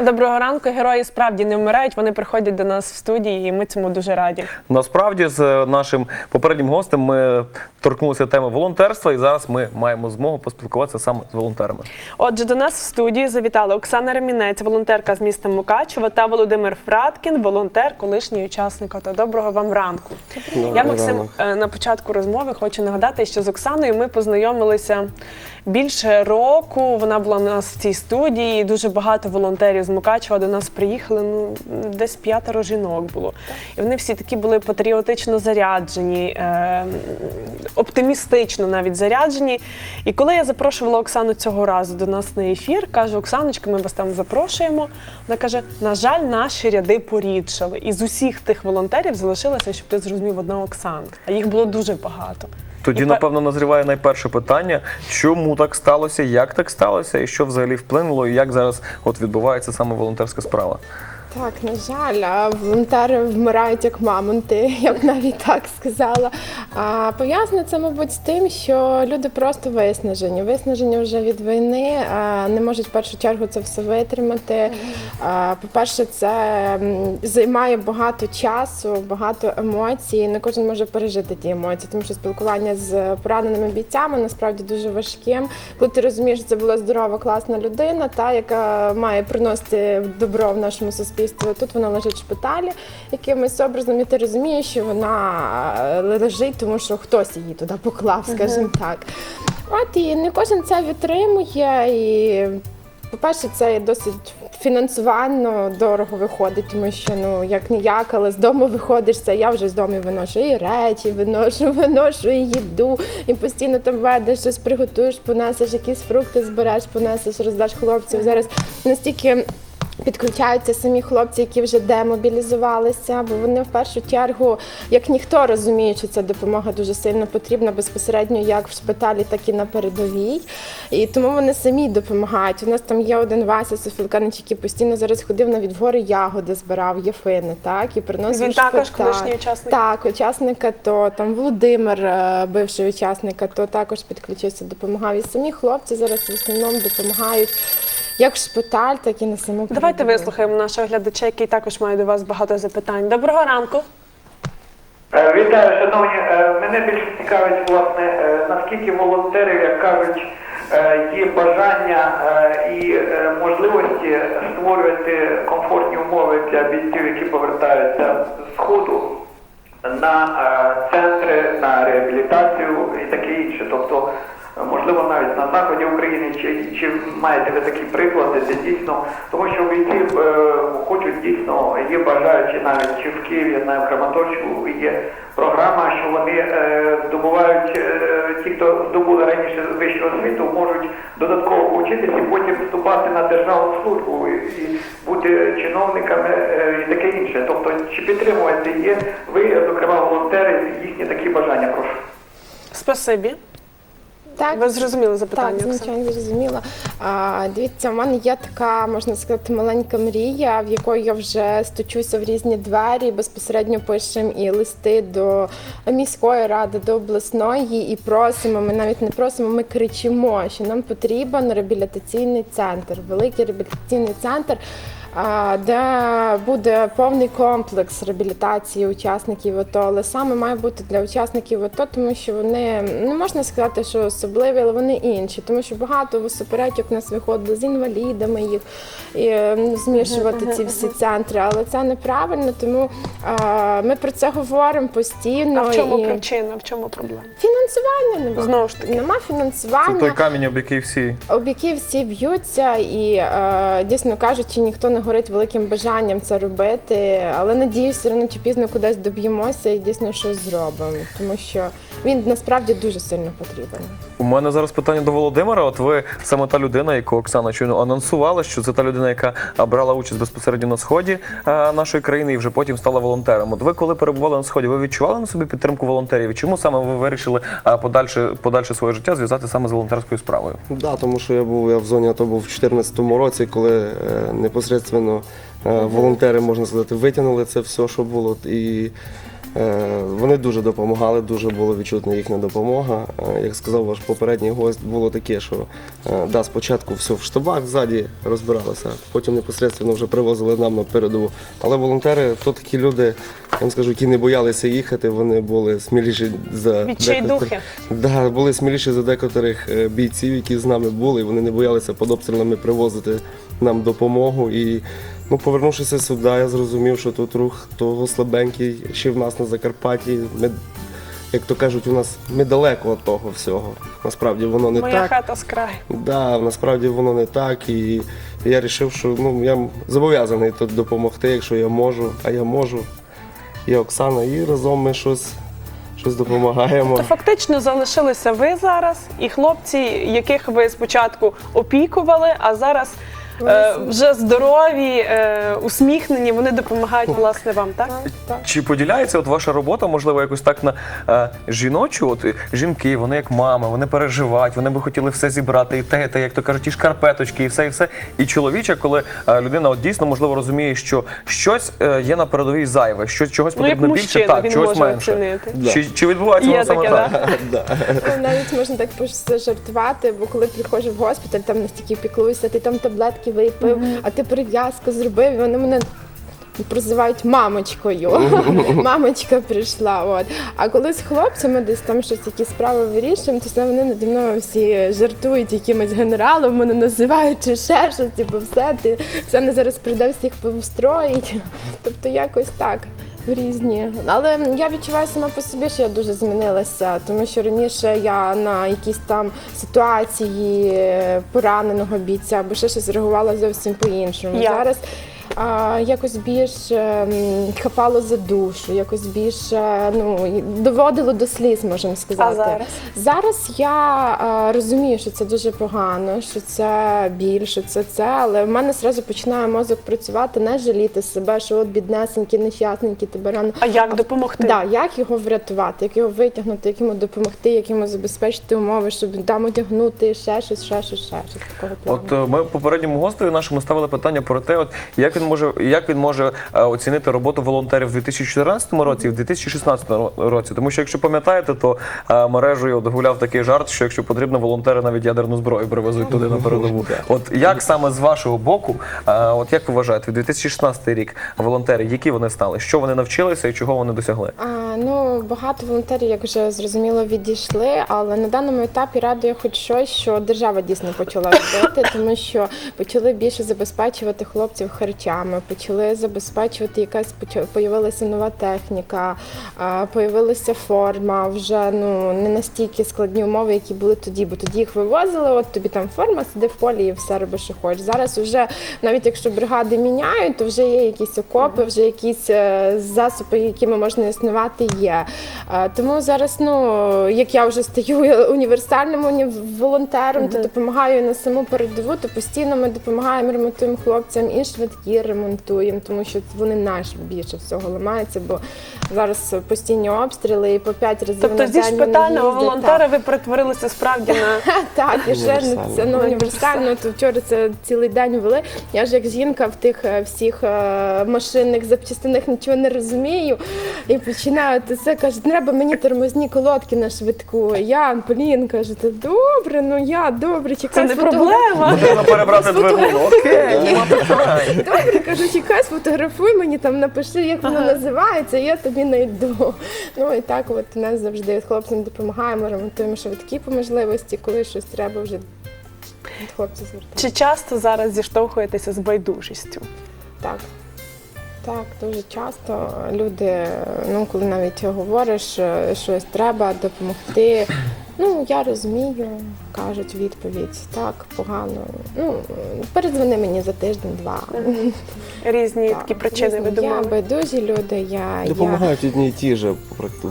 Доброго ранку. Герої справді не вмирають. Вони приходять до нас в студії, і ми цьому дуже раді. Насправді з е, нашим попереднім гостем ми торкнулися теми волонтерства, і зараз ми маємо змогу поспілкуватися саме з волонтерами. Отже, до нас в студії завітали Оксана Ремінець, волонтерка з міста Мукачева, та Володимир Фраткін, волонтер, колишній учасник АТО. Доброго вам ранку. Я Максим ранок. е, на початку розмови хочу нагадати, що з Оксаною ми познайомилися більше року. Вона була у нас в цій студії. Дуже багато волонтерів з Мукачева до нас приїхали. Ну десь п'ятеро жінок було. І вони всі такі були патріотично заряджені, е, оптимістично навіть заряджені. І коли я запрошувала Оксану цього разу до нас на ефір, кажу, Оксаночка, ми вас там запрошуємо. Вона каже: на жаль, наші ряди порідшали. І з усіх тих волонтерів залишилася, щоб ти зрозумів, одна Оксана. А їх було дуже багато. Тоді, І напевно, назріває найперше питання: чому так сталося, як так сталося, і що взагалі вплинуло, і як зараз от відбувається саме волонтерська справа. Так, на жаль, волонтери вмирають як мамонти, я б навіть так сказала. А пов'язано це, мабуть, з тим, що люди просто виснажені. Виснажені вже від війни, не можуть в першу чергу це все витримати. По-перше, це займає багато часу, багато емоцій. Не кожен може пережити ті емоції, тому що спілкування з пораненими бійцями насправді дуже важким. Коли ти розумієш, що це була здорова, класна людина, та яка має приносити добро в нашому суспільстві. Тут вона лежить в шпиталі якимось образом, і ти розумієш, що вона е, лежить, тому що хтось її туди поклав, скажімо так. От і не кожен це витримує. І, по-перше, це досить фінансувально дорого виходить, тому що ну як ніяк, але з дому виходиш, це я вже з дому виношу і речі, виношу, виношу і їду, і постійно там ведеш, щось приготуєш, понесеш, якісь фрукти збереш, понесеш, роздаш хлопців. Зараз настільки. Підключаються самі хлопці, які вже демобілізувалися, бо вони в першу чергу, як ніхто розуміють, що ця допомога дуже сильно потрібна безпосередньо як в шпиталі, так і на передовій. І тому вони самі допомагають. У нас там є один Вася Софілканич, який постійно зараз ходив навіть в гори ягоди, збирав єфини, так і приносив Він в також колишній учасник? Так, учасник АТО, там Володимир, е, бивший учасник АТО, також підключився, допомагав. І самі хлопці зараз в основному допомагають як в шпиталь, так і на саму Давайте передову. вислухаємо нашого глядача, який також має до вас багато запитань. Доброго ранку. Е, Вітаю, шановні. Е, Мене більше цікавить, власне, е, наскільки волонтерів, як кажуть, е, є бажання е, і е, можливості створювати комфортні умови для бійців, які повертаються з сходу на е, центри, на реабілітацію і таке інше. Тобто, можливо, навіть на заході України, чи, чи маєте ви такі приклади, де дійсно, тому що бійці е, хочуть дійсно, є бажаючі навіть чи в Києві, на Краматорську є програма, що вони е, здобувають, е, ті, хто здобули раніше вищу освіту, можуть додатково повчитися і потім вступати на державну службу і, і бути чиновниками е, і таке інше. Тобто, чи підтримуєте є ви, зокрема, волонтери, їхні такі бажання, прошу. Спасибі. Так, Ви зрозуміли запитання. Так, звичайно, зрозуміла. А, дивіться, у мене є така, можна сказати, маленька мрія, в якої я вже стучуся в різні двері. Безпосередньо пишемо і листи до міської ради, до обласної, і просимо. Ми навіть не просимо, ми кричимо, що нам потрібен реабілітаційний центр, великий реабілітаційний центр. Де буде повний комплекс реабілітації учасників АТО, але саме має бути для учасників АТО, тому що вони не можна сказати, що особливі, але вони інші, тому що багато суперечок у нас виходило з інвалідами їх і змішувати ці всі центри, але це неправильно, тому ми про це говоримо постійно. А в чому і причина? В чому проблема? фінансування немає. Знову ж таки. Нема Це фінансування. той камінь, об який всі Об які всі б'ються, і е, дійсно кажучи, ніхто не горить великим бажанням це робити. Але надіюся, рано чи пізно кудись доб'ємося і дійсно щось зробимо, тому що він насправді дуже сильно потрібен. У мене зараз питання до Володимира. От ви саме та людина, яку Оксана щойно анонсувала, що це та людина, яка брала участь безпосередньо на сході нашої країни і вже потім стала волонтером. От ви, коли перебували на сході, ви відчували на собі підтримку волонтерів? І Чому саме ви вирішили подальше, подальше своє життя зв'язати саме з волонтерською справою? Да, тому що я був я в зоні АТО був в 2014 році, коли е, непосередньо е, волонтери, можна сказати, витягнули це все, що було. І Е, Вони дуже допомагали, дуже була відчутна їхня допомога. Е, Як сказав ваш попередній гость, було таке, що е, да, спочатку все в штабах ззаді розбиралося, потім непосередньо вже привозили нам на передову. Але волонтери то такі люди, я вам скажу, які не боялися їхати, вони були сміліші за Відчайдухи. Да, були сміліші за декотрих е, бійців, які з нами були. і Вони не боялися під обстрілами привозити нам допомогу. І ну, повернувшися сюди, я зрозумів, що тут рух того слабенький ще в нас на Закарпатті. Ми, як то кажуть, у нас ми далеко від того всього. Насправді воно не Моя так. хата з краю. Да, насправді воно не так. І я вирішив, що ну, я зобов'язаний тут допомогти, якщо я можу, а я можу. І Оксана, і разом ми щось, щось допомагаємо. То фактично залишилися ви зараз і хлопці, яких ви спочатку опікували, а зараз е, вже здорові, е, усміхнені, вони допомагають власне вам, так? Так. Чи поділяється от ваша робота, можливо, якось так на е, жіночу? От е, жінки, вони як мами, вони переживають, вони би хотіли все зібрати, і те, і те, як то кажуть, і шкарпеточки, і все, і все. І чоловіча, коли е, людина от дійсно можливо розуміє, що щось е, є на передовій зайве, що чогось Ну, як потрібно більше, мужчина, так, він чогось може менше. оцінити. Да. Чи, чи відбувається Є воно саме таке, так? да? Навіть можна так пожартувати, бо коли приходжу в госпіталь, там настільки піклуюся, ти там таблетки випив, а ти перев'язку зробив, і вони мене. Прозивають мамочкою. Мамочка прийшла. От. А коли з хлопцями десь там щось які справи вирішуємо, то вони наді мною всі жартують якимось генералом, мене називають чи ще щось, типу, все, ти все не зараз прийде всіх повстроїть. Тобто якось так. Різні, але я відчуваю сама по собі, що я дуже змінилася, тому що раніше я на якісь там ситуації пораненого бійця або ще щось реагувала зовсім по-іншому. Зараз а, якось більш ем, хапало за душу, якось більше ну доводило до сліз, можемо сказати. А зараз? Зараз я е, розумію, що це дуже погано, що це біль, що це це, але в мене одразу починає мозок працювати, не жаліти себе, що от біднесенький, нещасненький тебе рано. А як допомогти? Да, як його врятувати, як його витягнути, як йому допомогти, як йому забезпечити умови, щоб там одягнути ще щось, ще щось, ще щось такого плану. От е, ми попередньому гостеві нашому ставили питання про те, от як він може як він може е, оцінити роботу волонтерів в 2014 році і в 2016 ро- році. Тому що, якщо пам'ятаєте, то е, мережею от гуляв такий жарт, що якщо потрібно, волонтери навіть ядерну зброю привезуть туди на передову. От як саме з вашого боку, е, от як ви вважаєте, в 2016 рік волонтери, які вони стали, що вони навчилися і чого вони досягли? А, ну, багато волонтерів, як вже зрозуміло, відійшли, але на даному етапі радує хоч щось, що держава дійсно почала робити, тому що почали більше забезпечувати хлопців харчами, почали забезпечувати якась появилася нова техніка, появилася форма, вже ну не настільки складні умови, які були тоді, бо тоді їх вивозили. От тобі там форма, сиди в полі і все робиш, що хочеш. Зараз вже навіть якщо бригади міняють, то вже є якісь окопи, вже якісь е, засоби, якими можна існувати, є. Е, Тому зараз, ну як я вже стаю універсальним волонтером, то допомагаю на саму передову, то постійно ми допомагаємо, ремонтуємо хлопцям і швидкі ремонтуємо, тому що вони наш більше всього ламаються, бо зараз постійні обстріли і по п'ять разів Тобто на зі день вони шпитального їздять. волонтера ви перетворилися справді на Так, і ще Універсально. це ну, універсально. То вчора це цілий день вели. Я ж як жінка в тих е, всіх е, машинних запчастинах нічого не розумію. І починаю це каже, треба мені тормозні колодки на швидку. Я, блін, каже, та добре, ну я добре, це не проблема. Потрібно перебрати двигун. Окей, нема питань. Добре, кажу, чекай, сфотографуй мені там, напиши, як воно називається, я тобі знайду. Ну і так, от нас завжди хлопцям допомагаємо, ремонтуємо швидкі по можливості, коли щось треба вже. Хлопці звертаються. Чи часто зараз зіштовхуєтеся з байдужістю? Так. Так, дуже часто люди, ну коли навіть говориш, е, щось треба допомогти. Ну, я розумію, кажуть відповідь. Так, погано. Ну, передзвони мені за тиждень-два. Різні Так, такі причини різні. ви Я байдужі люди, я, я Допомагають одні і ті ж,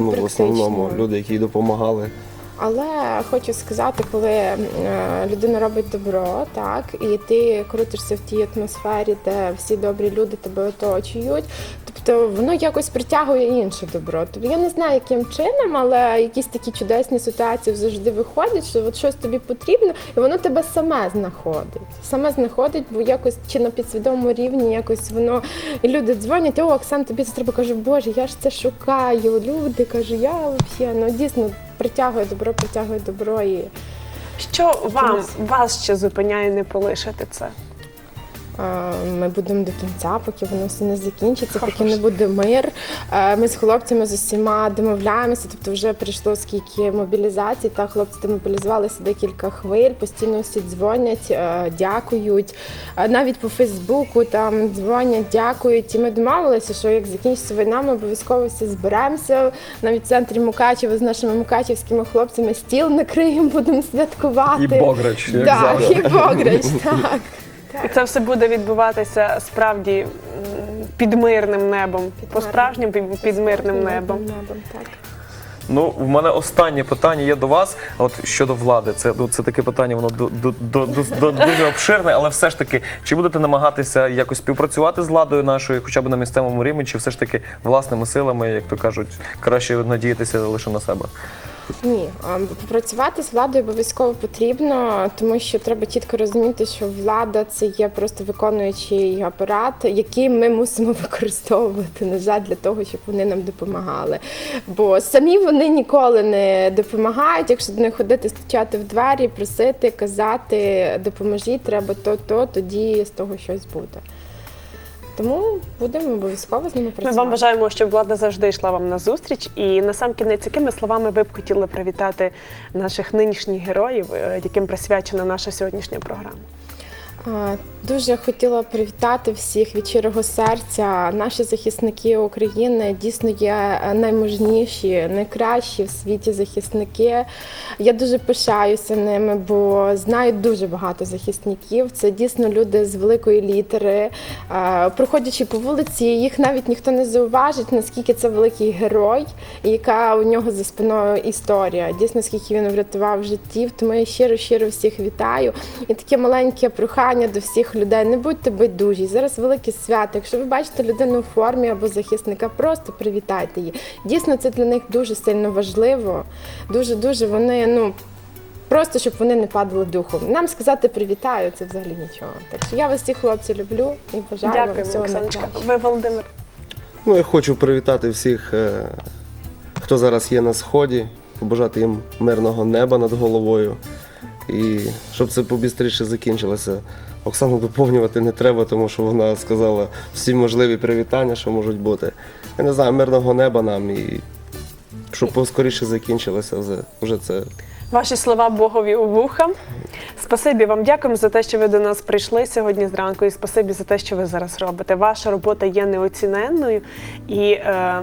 ну, в основному люди, які допомагали. Але хочу сказати, коли е, людина робить добро, так і ти крутишся в тій атмосфері, де всі добрі люди тебе оточують. Тобто то воно якось притягує інше добро. Тобто я не знаю, яким чином, але якісь такі чудесні ситуації завжди виходять, що от щось тобі потрібно, і воно тебе саме знаходить. Саме знаходить, бо якось чи на підсвідомому рівні якось воно і люди дзвонять, о, Оксан, тобі це треба кажу, Боже, я ж це шукаю. Люди кажу, я взагалі, ну дійсно притягує добро, притягує добро і. Що вам вас ще зупиняє не полишити це? Ми будемо до кінця, поки воно все не закінчиться, поки не буде мир. Ми з хлопцями з усіма домовляємося. Тобто, вже прийшло скільки мобілізацій. Та хлопці демобілізувалися декілька хвиль, постійно всі дзвонять, дякують. Навіть по Фейсбуку там дзвонять, дякують. І ми домовилися, що як закінчиться війна, ми обов'язково всі зберемося. Навіть в центрі Мукачева з нашими мукачівськими хлопцями стіл накриємо, будемо святкувати. І Бограч, як Так, завжди. і Бограч, так. І це все буде відбуватися справді під мирним небом, по справжнім під, під мирним небом. небом так. Ну, в мене останнє питання є до вас. От щодо влади, це ну, це таке питання, воно до, до, до, до- дуже обширне, але все ж таки, чи будете намагатися якось співпрацювати з владою нашою, хоча б на місцевому рівні, чи все ж таки власними силами, як то кажуть, краще надіятися лише на себе? Ні, а, попрацювати з владою обов'язково потрібно, тому що треба чітко розуміти, що влада це є просто виконуючий апарат, який ми мусимо використовувати, на жаль, для того, щоб вони нам допомагали. Бо самі вони ніколи не допомагають. Якщо до них ходити, стучати в двері, просити, казати, допоможіть, треба то, то, тоді з того щось буде. Тому будемо обов'язково з ними Ми працювати. вам бажаємо, щоб влада завжди йшла вам на зустріч. І на сам кінець, якими словами ви б хотіли привітати наших нинішніх героїв, е, яким присвячена наша сьогоднішня програма? А, Дуже хотіла привітати всіх від щирого серця. Наші захисники України дійсно є наймужніші, найкращі в світі захисники. Я дуже пишаюся ними, бо знаю дуже багато захисників. Це дійсно люди з великої літери. Проходячи по вулиці, їх навіть ніхто не зауважить, наскільки це великий герой, і яка у нього за спиною історія. Дійсно, скільки він врятував життів. Тому я щиро щиро всіх вітаю. І таке маленьке прохання до всіх людей. Не будьте байдужі. Зараз велике свято. Якщо ви бачите людину в формі або захисника, просто привітайте її. Дійсно, це для них дуже сильно важливо. Дуже дуже вони ну. Просто щоб вони не падали духом. Нам сказати привітаю, це взагалі нічого. Так що я вас всіх хлопці люблю і бажаю вам Дякуємо, всього Оксаночка. найкращого. Ви, Володимир. Ну, я хочу привітати всіх, е, хто зараз є на сході, побажати їм мирного неба над головою. І щоб це побістріше закінчилося. Оксану доповнювати не треба, тому що вона сказала всі можливі привітання, що можуть бути. Я не знаю, мирного неба нам і щоб поскоріше закінчилося вже, вже це. Ваші слова Богові у вуха. Спасибі вам, дякуємо за те, що ви до нас прийшли сьогодні зранку, і спасибі за те, що ви зараз робите. Ваша робота є неоціненною і е,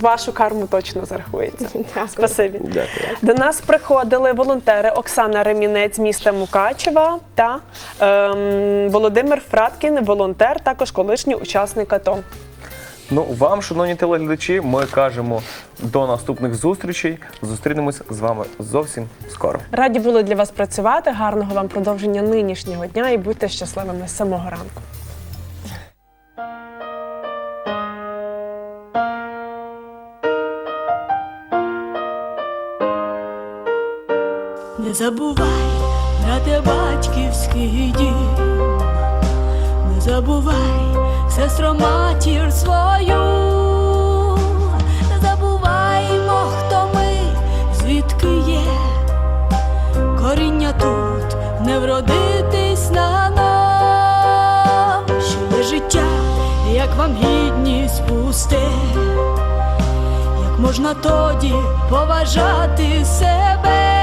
вашу карму точно зарахується. Дякую. Спасибі. Дякую. До нас приходили волонтери Оксана Ремінець міста Мукачева та ем, Володимир Фраткін, волонтер, також колишній учасник АТО. Ну, вам, шановні телеглядачі, ми кажемо до наступних зустрічей. Зустрінемось з вами зовсім скоро. Раді були для вас працювати. Гарного вам продовження нинішнього дня і будьте щасливими з самого ранку. Не забувай, брате, батьківський дім, не забувай, сестро матір свою, не забуваймо, хто ми, звідки є, коріння тут не вродитись на нам, що є життя, як вам гідність пусте, як можна тоді поважати себе?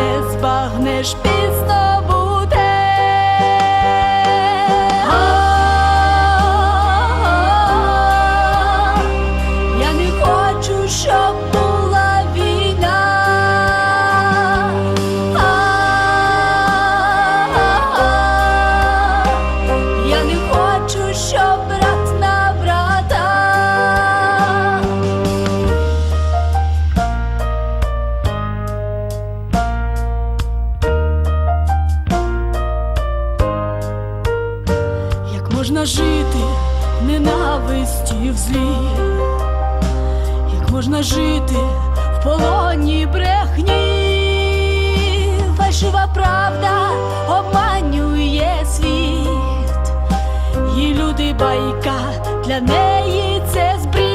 Wittelsbach, ne Spiel. Жити ненависті в злі? Як можна жити в полоні брехні? Фальшива правда обманює світ, і люди байка для неї це збрід.